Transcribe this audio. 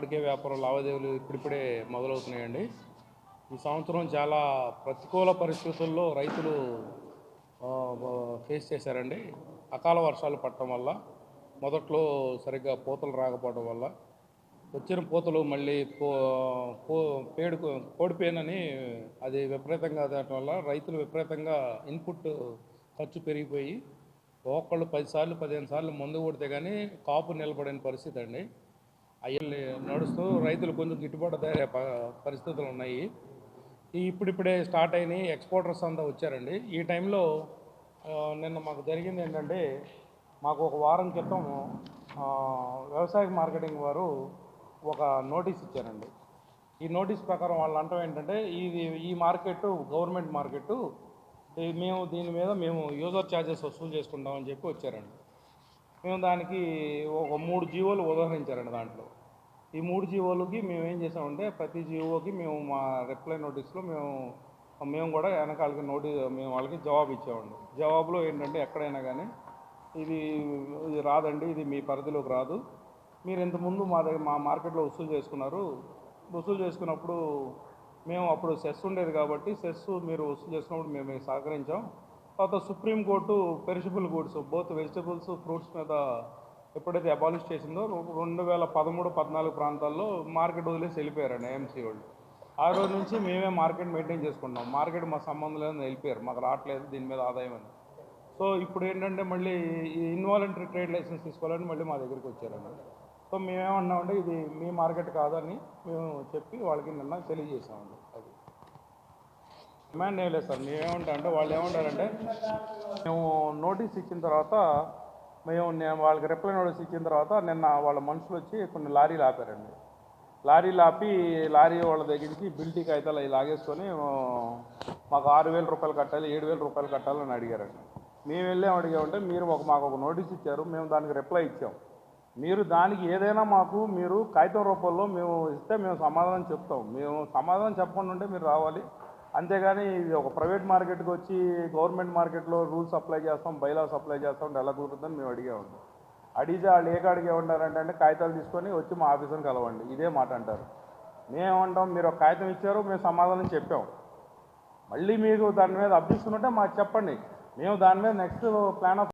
వాణిజ్య వ్యాపారం లావాదేవీలు ఇప్పుడిప్పుడే మొదలవుతున్నాయండి. ఈ సంవత్సరం చాలా ప్రతికూల పరిస్థితుల్లో రైతులు ఫేస్ చేశారండి. అకాల వర్షాలు పడటం వల్ల మొదట్లో సరిగ్గా పూతలు రాకపోవడం వల్ల వచ్చిన పూతలు మళ్ళీ పో పో పేడు కోడిపోయినని అది విపరీతంగా దాటం వల్ల రైతులు విపరీతంగా ఇన్పుట్ ఖర్చు పెరిగిపోయి ఒక్కళ్ళు పదిసార్లు పదిహేను సార్లు మందు కొడితే కానీ కాపు నిలబడిన పరిస్థితి అండి. అయ్యి నడుస్తూ రైతులు కొంచెం గిట్టుబాటు ధర పరిస్థితులు ఉన్నాయి. ఇప్పుడిప్పుడే స్టార్ట్ అయినాయి ఎక్స్పోర్టర్స్ అంతా వచ్చారండి. ఈ టైంలో నిన్న మాకు జరిగింది ఏంటంటే మాకు ఒక వారం క్రితం వ్యవసాయ మార్కెటింగ్ వారు ఒక నోటీస్ ఇచ్చారండి. ఈ నోటీస్ ప్రకారం వాళ్ళు అంటాం ఏంటంటే ఇది ఈ మార్కెట్ గవర్నమెంట్ మార్కెట్ మేము దీని మీద మేము యూజర్ ఛార్జెస్ వసూలు చేసుకుంటామని చెప్పి వచ్చారండి. మేము దానికి ఒక మూడు జీవోలు ఉదాహరించారండి దాంట్లో. ఈ మూడు జీవోలకి మేము ఏం చేసామంటే ప్రతి జీవోకి మేము మా రిప్లై నోటీస్లో మేము మేము కూడా వెనకాలకి నోటీస్ మేము వాళ్ళకి జవాబు ఇచ్చామండి జవాబులో ఏంటంటే ఎక్కడైనా కానీ ఇది ఇది రాదండి ఇది మీ పరిధిలోకి రాదు. మీరు ఇంతకుముందు మా దగ్గర మా మార్కెట్లో వసూలు చేసుకున్నారు. వసూలు చేసుకున్నప్పుడు మేము అప్పుడు సెస్ ఉండేది కాబట్టి సెస్ మీరు వసూలు చేసుకున్నప్పుడు మేము సహకరించాం. తర్వాత supreme court perishable goods both vegetables fruits మీద ఎప్పుడైతే అబాలిష్ చేసిందో రెండు వేల పదమూడు పద్నాలుగు ప్రాంతాల్లో మార్కెట్ వదిలేసి వెళ్ళిపోయారండి ఏఎంసీ వాళ్ళు. ఆ రోజు నుంచి మేమే మార్కెట్ మెయింటైన్ చేసుకుంటాం మార్కెట్ మా సంబంధం లేదని వెళ్ళిపోయారు. మాకు రావట్లేదు దీని మీద ఆదాయం అని. సో ఇప్పుడు ఏంటంటే మళ్ళీ ఈ ఇన్వాలంటరీ ట్రేడ్ లైసెన్స్ తీసుకోవాలని మళ్ళీ మా దగ్గరికి వచ్చారండి. సో మేమేమన్నామంటే ఇది మీ మార్కెట్ కాదని మేము చెప్పి వాళ్ళకి నిన్న తెలియజేసామండి. అది. డిమాండ్ ఏం లేదు సార్. మేమేమంటా అంటే వాళ్ళు ఏమంటారంటే మేము నోటీస్ ఇచ్చిన తర్వాత మేము నేను వాళ్ళకి రిప్లై నోటీస్ ఇచ్చిన తర్వాత నిన్న వాళ్ళ మనుషులు వచ్చి కొన్ని లారీలు ఆపారండి. లారీలు ఆపి లారీ వాళ్ళ దగ్గరికి బిల్టీ కాగితాలు అవి లాగేసుకొని మాకు ఆరు వేల రూపాయలు కట్టాలి ఏడు వేల రూపాయలు కట్టాలని అడిగారండి. మేము వెళ్ళాం అడిగామంటే మీరు ఒక మాకు ఒక నోటీస్ ఇచ్చారు మేము దానికి రిప్లై ఇచ్చాం. మీరు దానికి ఏదైనా మాకు మీరు కాగితం రూపంలో మేము ఇస్తే మేము సమాధానం చెప్తాం. మేము సమాధానం చెప్పకుండా ఉంటే మీరు రావాలి. అంతేగాని ఇది ఒక ప్రైవేట్ మార్కెట్కి వచ్చి గవర్నమెంట్ మార్కెట్లో రూల్స్ అప్లై చేస్తాం బైలాస్ అప్లై చేస్తాం అంటే ఎలా కుదురుతుందని మేము అడిగామండి అడిగితే వాళ్ళు ఏ కాడికి ఏమంటారంటే అంటే కాగితాలు తీసుకొని వచ్చి మా ఆఫీసుని కలవండి ఇదే మాట అంటారు. మేమేమంటాం మీరు ఒక కాగితం ఇచ్చారు మేము సమాధానం చెప్పాం. మళ్ళీ మీకు దాని మీద అభ్యర్థులు ఉంటే మాకు చెప్పండి. మేము దాని మీద నెక్స్ట్ ప్లాన్ ఆఫ్